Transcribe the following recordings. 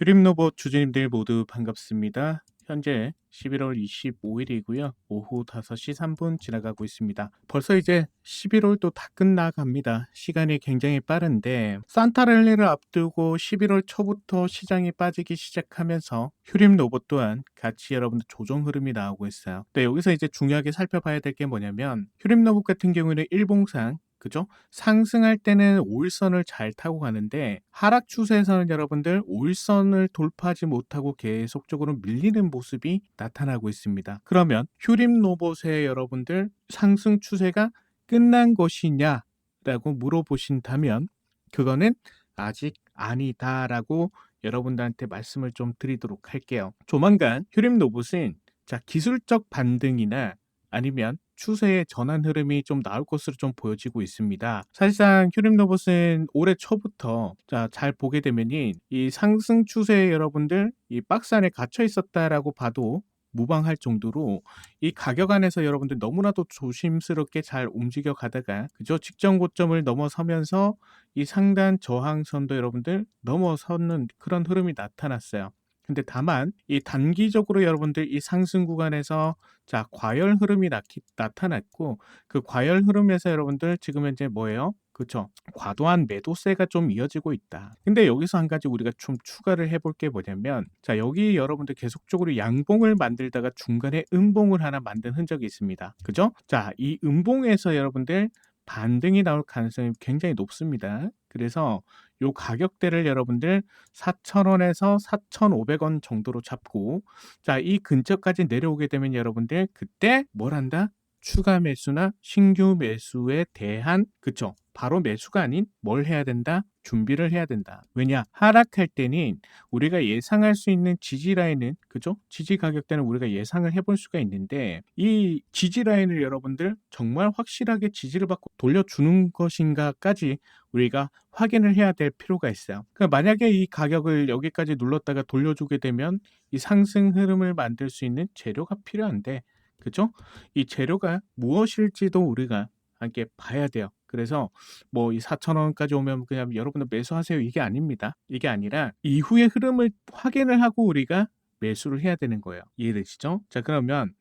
휴림로봇 주주님들 모두 반갑습니다. 현재 11월 25일이고요. 오후 5시 3분 지나가고 있습니다. 벌써 이제 11월도 다 끝나갑니다. 시간이 굉장히 빠른데 산타랠리를 앞두고 11월 초부터 시장이 빠지기 시작하면서 휴림 로봇 또한 같이 여러분들 조정 흐름이 나오고 있어요. 네, 여기서 이제 중요하게 살펴봐야 될 게 뭐냐면 휴림 로봇 같은 경우는 일봉상 그죠? 상승할 때는 5일선을 잘 타고 가는데 하락 추세에서는 여러분들 5일선을 돌파하지 못하고 계속적으로 밀리는 모습이 나타나고 있습니다. 그러면 휴림 로봇의 여러분들 상승 추세가 끝난 것이냐 라고 물어보신다면 그거는 아직 아니다라고 여러분들한테 말씀을 좀 드리도록 할게요. 조만간 휴림 로봇은 자 기술적 반등이나 아니면 추세의 전환 흐름이 좀 나올 것으로 좀 보여지고 있습니다. 사실상 휴림 로봇은 올해 초부터 자, 잘 보게 되면이 이 상승 추세에 여러분들 이 박스 안에 갇혀 있었다라고 봐도 무방할 정도로 이 가격 안에서 여러분들 너무나도 조심스럽게 잘 움직여 가다가 그죠 직전 고점을 넘어서면서 이 상단 저항선도 여러분들 넘어서는 그런 흐름이 나타났어요. 근데 다만 이 단기적으로 여러분들 이 상승 구간에서 자 과열 흐름이 나, 나타났고 그 과열 흐름에서 여러분들 지금 현재 뭐예요? 그렇죠. 과도한 매도세가 좀 이어지고 있다. 근데 여기서 한 가지 우리가 좀 추가를 해볼 게 뭐냐면 자 여기 여러분들 계속적으로 양봉을 만들다가 중간에 음봉을 하나 만든 흔적이 있습니다. 그죠? 자 이 음봉에서 여러분들 반등이 나올 가능성이 굉장히 높습니다. 그래서 요 가격대를 여러분들 4,000원에서 4,500원 정도로 잡고 자, 이 근처까지 내려오게 되면 여러분들 그때 뭘 한다? 추가 매수나 신규 매수에 대한 그쵸 바로 매수가 아닌 뭘 해야 된다? 준비를 해야 된다. 왜냐? 하락할 때는 우리가 예상할 수 있는 지지 라인은 그죠 지지 가격대는 우리가 예상을 해볼 수가 있는데 이 지지 라인을 여러분들 정말 확실하게 지지를 받고 돌려주는 것인가까지 우리가 확인을 해야 될 필요가 있어요. 그러니까 만약에 이 가격을 여기까지 눌렀다가 돌려주게 되면 이 상승 흐름을 만들 수 있는 재료가 필요한데 그죠? 이 재료가 무엇일지도 우리가 함께 봐야 돼요. 그래서 뭐 이 4,000원까지 오면 그냥 여러분들 매수하세요. 이게 아닙니다. 이게 아니라 이후의 흐름을 확인을 하고 우리가 매수를 해야 되는 거예요. 이해되시죠? 자, 그러면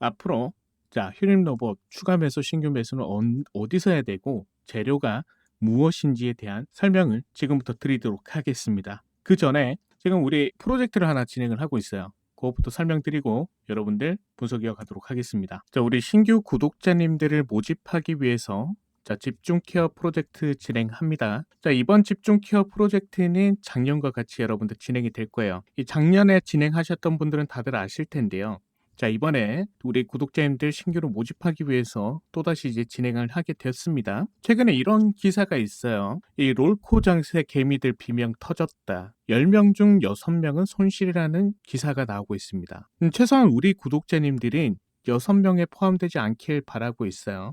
앞으로 자, 휴림 로봇 추가 매수, 신규 매수는 어디서 해야 되고 재료가 무엇인지에 대한 설명을 지금부터 드리도록 하겠습니다. 그 전에 지금 우리 프로젝트를 하나 진행을 하고 있어요. 그것부터 설명드리고 여러분들 분석 이어가도록 하겠습니다. 자, 우리 신규 구독자님들을 모집하기 위해서 자, 집중 케어 프로젝트 진행합니다. 자, 이번 집중 케어 프로젝트는 작년과 같이 여러분들 진행이 될 거예요. 이 작년에 진행하셨던 분들은 다들 아실 텐데요. 자, 이번에 우리 구독자님들 신규로 모집하기 위해서 또다시 이제 진행을 하게 되었습니다. 최근에 이런 기사가 있어요. 이 롤코 장세 개미들 비명 터졌다. 10명 중 6명은 손실이라는 기사가 나오고 있습니다. 음, 최소한 우리 구독자님들은 6명에 포함되지 않길 바라고 있어요.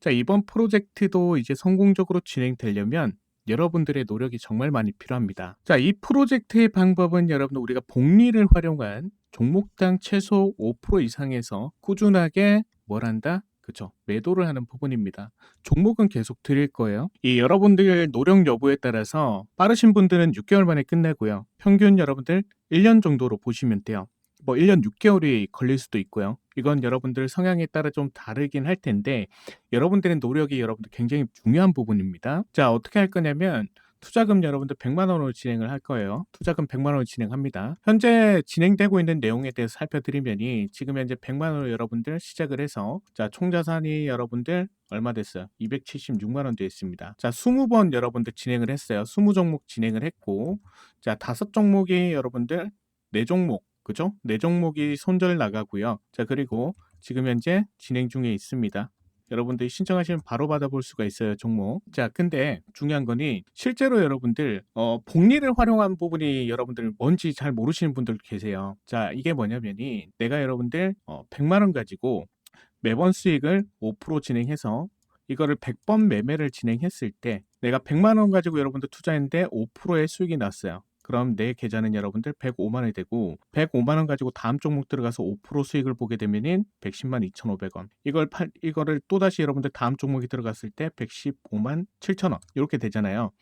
자, 이번 프로젝트도 이제 성공적으로 진행되려면 여러분들의 노력이 정말 많이 필요합니다. 자, 이 프로젝트의 방법은 여러분 우리가 복리를 활용한 종목당 최소 5% 이상에서 꾸준하게 뭘 한다? 그쵸. 매도를 하는 부분입니다. 종목은 계속 드릴 거예요. 이 여러분들 노력 여부에 따라서 빠르신 분들은 6개월 만에 끝내고요. 평균 여러분들 1년 정도로 보시면 돼요. 뭐 1년 6개월이 걸릴 수도 있고요. 이건 여러분들 성향에 따라 좀 다르긴 할 텐데 여러분들의 노력이 여러분들 굉장히 중요한 부분입니다. 자, 어떻게 할 거냐면 투자금 여러분들 100만 원으로 진행을 할 거예요. 투자금 100만 원을 진행합니다. 현재 진행되고 있는 내용에 대해서 살펴드리면이 지금 현재 100만 원을 여러분들 시작을 해서 자, 총 자산이 여러분들 얼마 됐어요? 276만 원 되어 있습니다. 자, 20번 여러분들 진행을 했어요. 20종목 진행을 했고 자, 다섯 종목이 여러분들 네 종목 그죠? 네 종목이 손절 나가고요. 자, 그리고 지금 현재 진행 중에 있습니다. 여러분들이 신청하시면 바로 받아볼 수가 있어요 종목. 자 근데 중요한 거니 실제로 여러분들 어, 복리를 활용한 부분이 여러분들 뭔지 잘 모르시는 분들 계세요. 자 이게 뭐냐면이 내가 여러분들 어, 100만원 가지고 매번 수익을 5% 진행해서 이거를 100번 매매를 진행했을 때 내가 100만 원 가지고 여러분들 투자했는데 5%의 수익이 났어요 그럼 내 계좌는 여러분들 105만 원이 되고 105만 원 가지고 다음 종목 들어가서 5% 수익을 보게 되면은 110만 2,500원. 이걸 팔 이거를 또 다시 여러분들 다음 종목이 들어갔을 때 115만 7천 원. 이렇게 되잖아요.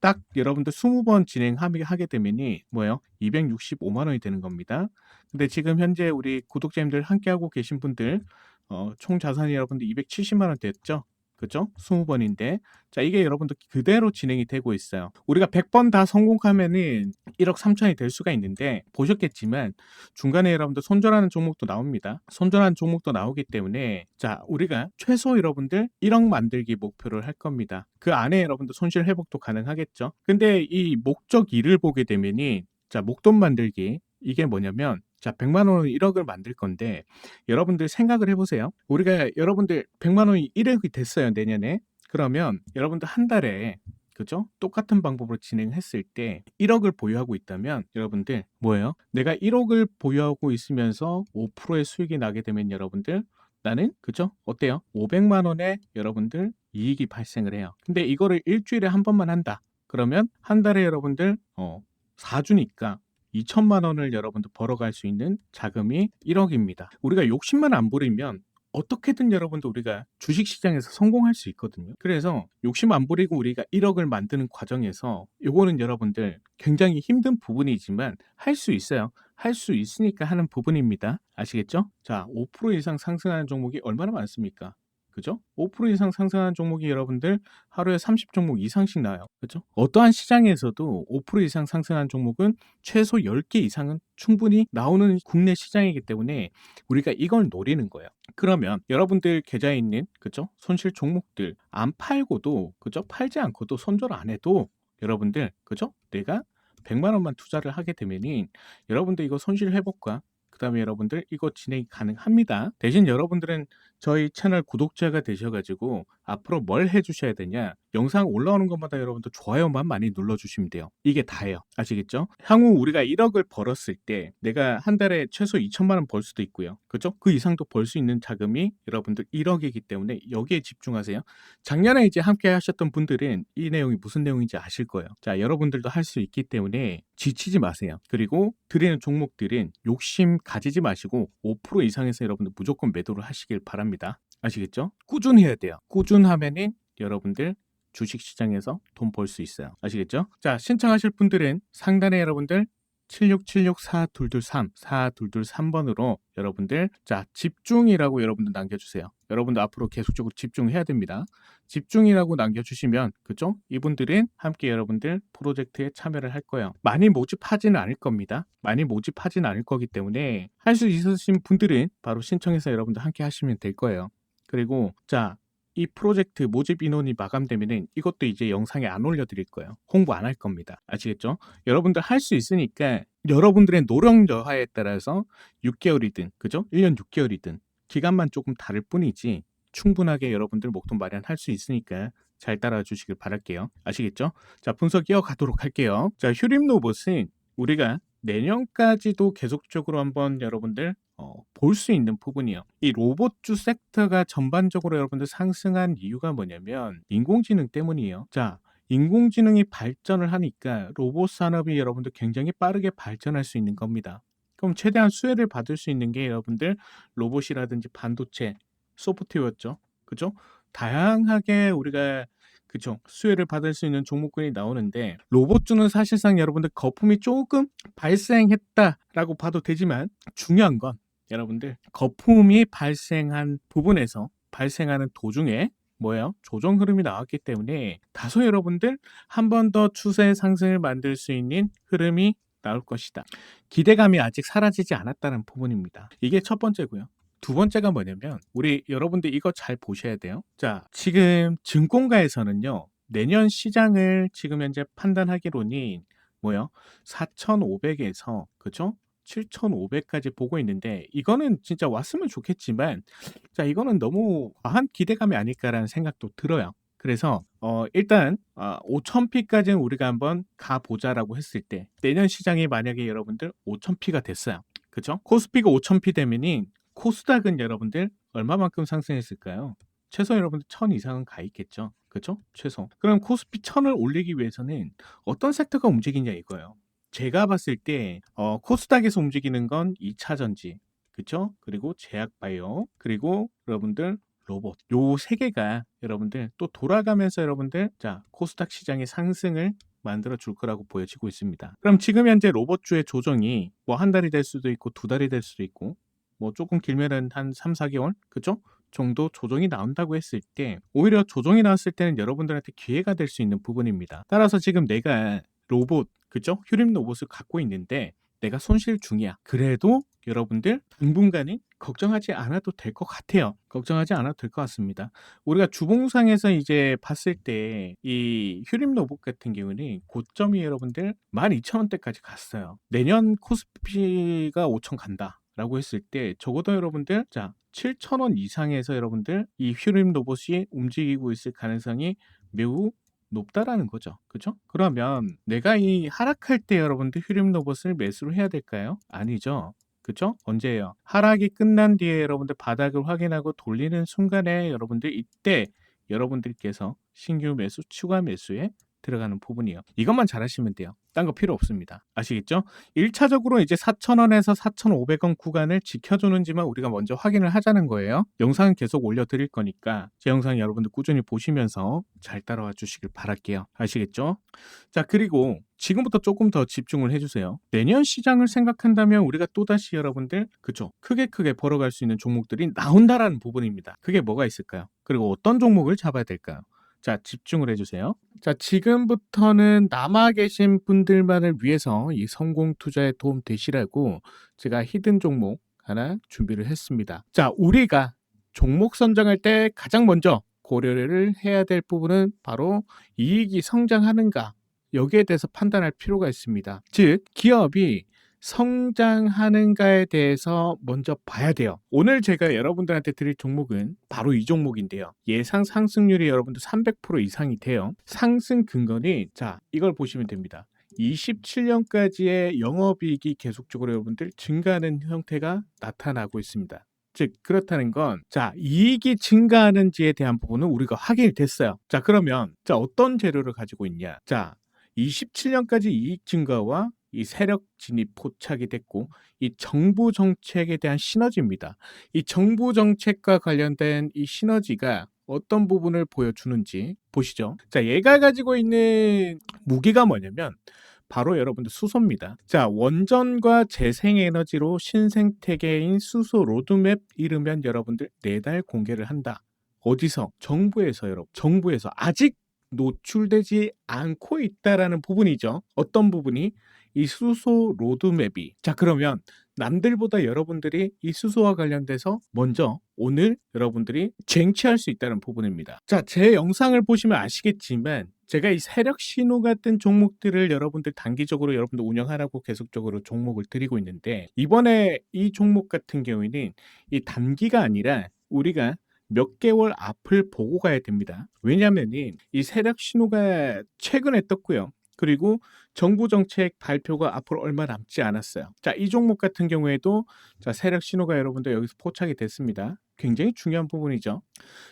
딱 여러분들 20번 진행하게 하게 되면이 뭐예요? 265만 원이 되는 겁니다. 근데 지금 현재 우리 구독자님들 함께하고 계신 분들 어, 총 자산이 여러분들 270만 원 됐죠? 그죠? 20번인데 자 이게 여러분들 그대로 진행이 되고 있어요. 우리가 100번 다 성공하면은 1억 3천이 될 수가 있는데 보셨겠지만 중간에 여러분들 손절하는 종목도 나옵니다. 손절하는 종목도 나오기 때문에 자 우리가 최소 여러분들 1억 만들기 목표를 할 겁니다. 그 안에 여러분들 손실 회복도 가능하겠죠. 근데 이 목적 2를 보게 되면이 자 목돈 만들기 이게 뭐냐면 자 100만 원은 1억을 만들 건데 여러분들 생각을 해 보세요. 우리가 여러분들 100만 원이 1억이 됐어요 내년에. 그러면 여러분들 한 달에 그죠? 똑같은 방법으로 진행했을 때 1억을 보유하고 있다면 여러분들 뭐예요? 내가 1억을 보유하고 있으면서 5%의 수익이 나게 되면 여러분들 나는 그죠? 어때요? 500만 원의 여러분들 이익이 발생을 해요. 근데 이거를 일주일에 한 번만 한다. 그러면 한 달에 여러분들 어 4주니까 2천만 원을 여러분들 벌어갈 수 있는 자금이 1억입니다. 우리가 욕심만 안 부리면 어떻게든 여러분들 우리가 주식시장에서 성공할 수 있거든요. 그래서 욕심 안 부리고 우리가 1억을 만드는 과정에서 요거는 여러분들 굉장히 힘든 부분이지만 할 수 있어요. 할 수 있으니까 하는 부분입니다. 아시겠죠? 자, 5% 이상 상승하는 종목이 얼마나 많습니까? 그죠? 5% 이상 상승하는 종목이 여러분들 하루에 30종목 이상씩 나와요. 그죠? 어떠한 시장에서도 5% 이상 상승하는 종목은 최소 10개 이상은 충분히 나오는 국내 시장이기 때문에 우리가 이걸 노리는 거예요. 그러면 여러분들 계좌에 있는 그죠? 손실 종목들 안 팔고도 그죠? 팔지 않고도 손절 안 해도 여러분들 그죠? 내가 100만 원만 투자를 하게 되면은 여러분들 이거 손실 회복과 그 다음에 여러분들 이거 진행이 가능합니다. 대신 여러분들은 저희 채널 구독자가 되셔가지고 앞으로 뭘 해주셔야 되냐 영상 올라오는 것마다 여러분들 좋아요만 많이 눌러주시면 돼요. 이게 다예요. 아시겠죠? 향후 우리가 1억을 벌었을 때 내가 한 달에 최소 2천만 원 벌 수도 있고요. 그죠? 그 이상도 벌 수 있는 자금이 여러분들 1억이기 때문에 여기에 집중하세요. 작년에 이제 함께 하셨던 분들은 이 내용이 무슨 내용인지 아실 거예요. 자 여러분들도 할 수 있기 때문에 지치지 마세요. 그리고 드리는 종목들은 욕심 가지지 마시고 5% 이상에서 여러분들 무조건 매도를 하시길 바랍니다. 아시겠죠? 꾸준해야 돼요. 꾸준하면은 여러분들 주식 시장에서 돈 벌 수 있어요. 아시겠죠? 자, 신청하실 분들은 상단에 여러분들 76764223 4223번으로 여러분들 자 집중이라고 여러분들 남겨주세요. 여러분들 앞으로 계속적으로 집중해야 됩니다. 집중이라고 남겨주시면 그죠? 이분들은 함께 여러분들 프로젝트에 참여를 할 거예요. 많이 모집하지는 않을 겁니다. 많이 모집하지는 않을 거기 때문에 할 수 있으신 분들은 바로 신청해서 여러분들 함께 하시면 될 거예요. 그리고 자 이 프로젝트 모집 인원이 마감되면은 이것도 이제 영상에 안 올려드릴 거예요. 홍보 안 할 겁니다. 아시겠죠? 여러분들 할 수 있으니까 여러분들의 노력 여하에 따라서 6개월이든 그죠? 1년 6개월이든 기간만 조금 다를 뿐이지 충분하게 여러분들 목돈 마련할 수 있으니까 잘 따라 주시길 바랄게요. 아시겠죠? 자, 분석 이어가도록 할게요. 자, 휴림 로봇은 우리가 내년까지도 계속적으로 한번 여러분들 어, 볼 수 있는 부분이요. 이 로봇주 섹터가 전반적으로 여러분들 상승한 이유가 뭐냐면 인공지능 때문이에요. 자, 인공지능이 발전을 하니까 로봇 산업이 여러분들 굉장히 빠르게 발전할 수 있는 겁니다. 그럼 최대한 수혜를 받을 수 있는 게 여러분들 로봇이라든지 반도체, 소프트웨어였죠. 그죠? 다양하게 우리가 그쵸. 수혜를 받을 수 있는 종목군이 나오는데 로봇주는 사실상 여러분들 거품이 조금 발생했다라고 봐도 되지만 중요한 건 여러분들 거품이 발생한 부분에서 발생하는 도중에 뭐예요? 조정 흐름이 나왔기 때문에 다소 여러분들 한 번 더 추세 상승을 만들 수 있는 흐름이 나올 것이다. 기대감이 아직 사라지지 않았다는 부분입니다. 이게 첫 번째고요. 두 번째가 뭐냐면 우리 여러분들 이거 잘 보셔야 돼요. 자, 지금 증권가에서는요. 내년 시장을 지금 현재 판단하기로는 뭐요? 4,500에서 그죠? 7,500까지 보고 있는데 이거는 진짜 왔으면 좋겠지만 자 이거는 너무 과한 기대감이 아닐까라는 생각도 들어요. 그래서 어 일단 어 5,000피까지는 우리가 한번 가 보자라고 했을 때 내년 시장이 만약에 여러분들 5,000피가 됐어요. 그죠? 코스피가 5,000피 되면은 코스닥은 여러분들 얼마만큼 상승했을까요? 최소 여러분들 1000 이상은 가 있겠죠. 그죠? 최소. 그럼 코스피 1000을 올리기 위해서는 어떤 섹터가 움직이냐 이거예요. 제가 봤을 때 어, 코스닥에서 움직이는 건 2차 전지, 그쵸? 그리고 제약바이오, 그리고 여러분들 로봇. 요 세 개가 여러분들 또 돌아가면서 여러분들 자 코스닥 시장의 상승을 만들어 줄 거라고 보여지고 있습니다. 그럼 지금 현재 로봇주의 조정이 뭐 한 달이 될 수도 있고 두 달이 될 수도 있고 뭐 조금 길면은 한 3, 4개월 그죠? 정도 조정이 나온다고 했을 때 오히려 조정이 나왔을 때는 여러분들한테 기회가 될 수 있는 부분입니다. 따라서 지금 내가 로봇 그죠? 휴림 로봇을 갖고 있는데 내가 손실 중이야. 그래도 여러분들 당분간은 걱정하지 않아도 될 것 같아요. 걱정하지 않아도 될 것 같습니다. 우리가 주봉상에서 이제 봤을 때 이 휴림 로봇 같은 경우는 고점이 여러분들 12,000원대까지 갔어요. 내년 코스피가 5,000 간다. 라고 했을 때 적어도 여러분들 자 7,000원 이상에서 여러분들 이 휴림 로봇이 움직이고 있을 가능성이 매우 높다라는 거죠. 그죠? 그러면 내가 이 하락할 때 여러분들 휴림 로봇을 매수를 해야 될까요? 아니죠. 그죠? 언제예요? 하락이 끝난 뒤에 여러분들 바닥을 확인하고 돌리는 순간에 여러분들 이때 여러분들께서 신규 매수, 추가 매수에 들어가는 부분이에요. 이것만 잘하시면 돼요. 딴 거 필요 없습니다. 아시겠죠? 1차적으로 이제 4,000원에서 4,500원 구간을 지켜주는지만 우리가 먼저 확인을 하자는 거예요. 영상은 계속 올려드릴 거니까 제 영상 여러분들 꾸준히 보시면서 잘 따라와 주시길 바랄게요. 아시겠죠? 자, 그리고 지금부터 조금 더 집중을 해주세요. 내년 시장을 생각한다면 우리가 또다시 여러분들, 그쵸? 크게 크게 벌어갈 수 있는 종목들이 나온다라는 부분입니다. 그게 뭐가 있을까요? 그리고 어떤 종목을 잡아야 될까요? 자, 집중을 해주세요. 자, 지금부터는 남아 계신 분들만을 위해서 이 성공 투자에 도움 되시라고 제가 히든 종목 하나 준비를 했습니다. 자, 우리가 종목 선정할 때 가장 먼저 고려를 해야 될 부분은 바로 이익이 성장하는가 여기에 대해서 판단할 필요가 있습니다. 즉, 기업이 성장하는가에 대해서 먼저 봐야 돼요. 오늘 제가 여러분들한테 드릴 종목은 바로 이 종목인데요. 예상 상승률이 여러분들 300% 이상이 돼요. 상승 근거는 자, 이걸 보시면 됩니다. 27년까지의 영업이익이 계속적으로 여러분들 증가하는 형태가 나타나고 있습니다. 즉 그렇다는 건 자 이익이 증가하는지에 대한 부분은 우리가 확인이 됐어요. 자 그러면 자 어떤 재료를 가지고 있냐? 자 27년까지 이익 증가와 이 세력 진입 포착이 됐고 이 정부 정책에 대한 시너지입니다. 이 정부 정책과 관련된 이 시너지가 어떤 부분을 보여주는지 보시죠. 자, 얘가 가지고 있는 무기가 뭐냐면 바로 여러분들 수소입니다. 자, 원전과 재생에너지로 신생태계인 수소 로드맵 이르면 여러분들 내달 공개를 한다. 어디서? 정부에서 여러분. 정부에서 아직 노출되지 않고 있다라는 부분이죠. 어떤 부분이? 이 수소 로드맵이. 자, 그러면 남들보다 여러분들이 이 수소와 관련돼서 먼저 오늘 여러분들이 쟁취할 수 있다는 부분입니다. 자, 제 영상을 보시면 아시겠지만 제가 이 세력 신호 같은 종목들을 여러분들 단기적으로 여러분들 운영하라고 계속적으로 종목을 드리고 있는데 이번에 이 종목 같은 경우에는 이 단기가 아니라 우리가 몇 개월 앞을 보고 가야 됩니다. 왜냐하면 이 세력 신호가 최근에 떴고요. 그리고 정부 정책 발표가 앞으로 얼마 남지 않았어요. 자, 이 종목 같은 경우에도 자, 세력 신호가 여러분들 여기서 포착이 됐습니다. 굉장히 중요한 부분이죠.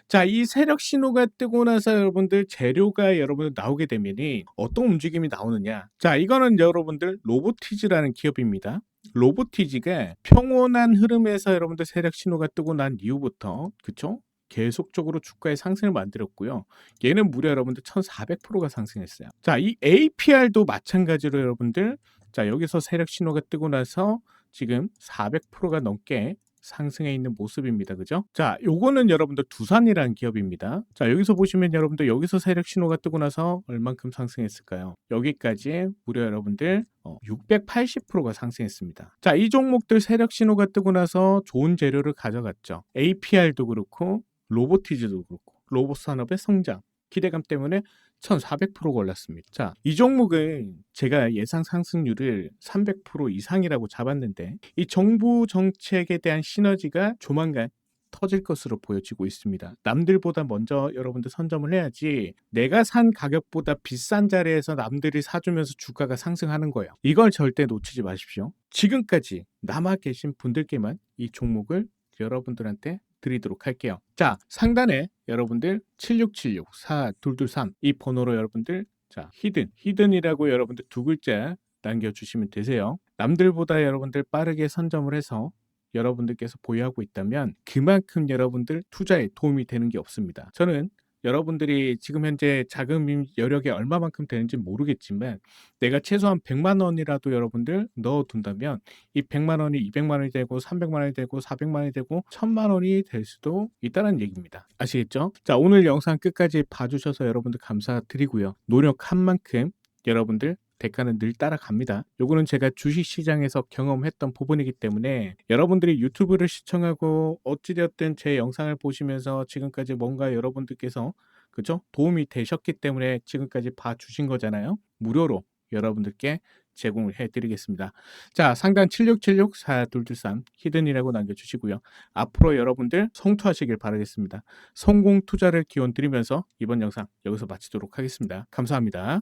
자, 이 세력 신호가 뜨고 나서 여러분들 재료가 여러분들 나오게 되면이 어떤 움직임이 나오느냐. 자, 이거는 여러분들 로보티즈라는 기업입니다. 로보티즈가 평온한 흐름에서 여러분들 세력 신호가 뜨고 난 이후부터 그쵸? 계속적으로 주가의 상승을 만들었고요. 얘는 무려 여러분들 1,400%가 상승했어요. 자, 이 APR도 마찬가지로 여러분들 자, 여기서 세력 신호가 뜨고 나서 지금 400%가 넘게 상승해 있는 모습입니다. 그죠? 자, 요거는 여러분들 두산이라는 기업입니다. 자, 여기서 보시면 여러분들 여기서 세력 신호가 뜨고 나서 얼만큼 상승했을까요? 여기까지 무려 여러분들 어, 680%가 상승했습니다. 자, 이 종목들 세력 신호가 뜨고 나서 좋은 재료를 가져갔죠. APR도 그렇고 로보티즈도 그렇고 로봇 산업의 성장 기대감 때문에 1,400%가 올랐습니다. 자, 이 종목은 제가 예상 상승률을 300% 이상이라고 잡았는데 이 정부 정책에 대한 시너지가 조만간 터질 것으로 보여지고 있습니다. 남들보다 먼저 여러분들 선점을 해야지 내가 산 가격보다 비싼 자리에서 남들이 사주면서 주가가 상승하는 거예요. 이걸 절대 놓치지 마십시오. 지금까지 남아 계신 분들께만 이 종목을 여러분들한테 드리도록 할게요. 자, 상단에 여러분들 7676 4223 이 번호로 여러분들 자, 히든, 히든이라고 여러분들 두 글자 남겨주시면 되세요. 남들보다 여러분들 빠르게 선점을 해서 여러분들께서 보유하고 있다면 그만큼 여러분들 투자에 도움이 되는 게 없습니다. 저는 여러분들이 지금 현재 자금 여력이 얼마만큼 되는지 모르겠지만 내가 최소한 100만 원이라도 여러분들 넣어둔다면 이 100만 원이 200만 원이 되고 300만 원이 되고 400만 원이 되고 1000만 원이 될 수도 있다는 얘기입니다. 아시겠죠? 자 오늘 영상 끝까지 봐주셔서 여러분들 감사드리고요. 노력한 만큼 여러분들 대가는 늘 따라갑니다. 요거는 제가 주식시장에서 경험했던 부분이기 때문에 여러분들이 유튜브를 시청하고 어찌되었든 제 영상을 보시면서 지금까지 뭔가 여러분들께서 그죠? 도움이 되셨기 때문에 지금까지 봐주신 거잖아요. 무료로 여러분들께 제공을 해드리겠습니다. 자, 상단 7676-4223 히든이라고 남겨주시고요. 앞으로 여러분들 성투하시길 바라겠습니다. 성공 투자를 기원 드리면서 이번 영상 여기서 마치도록 하겠습니다. 감사합니다.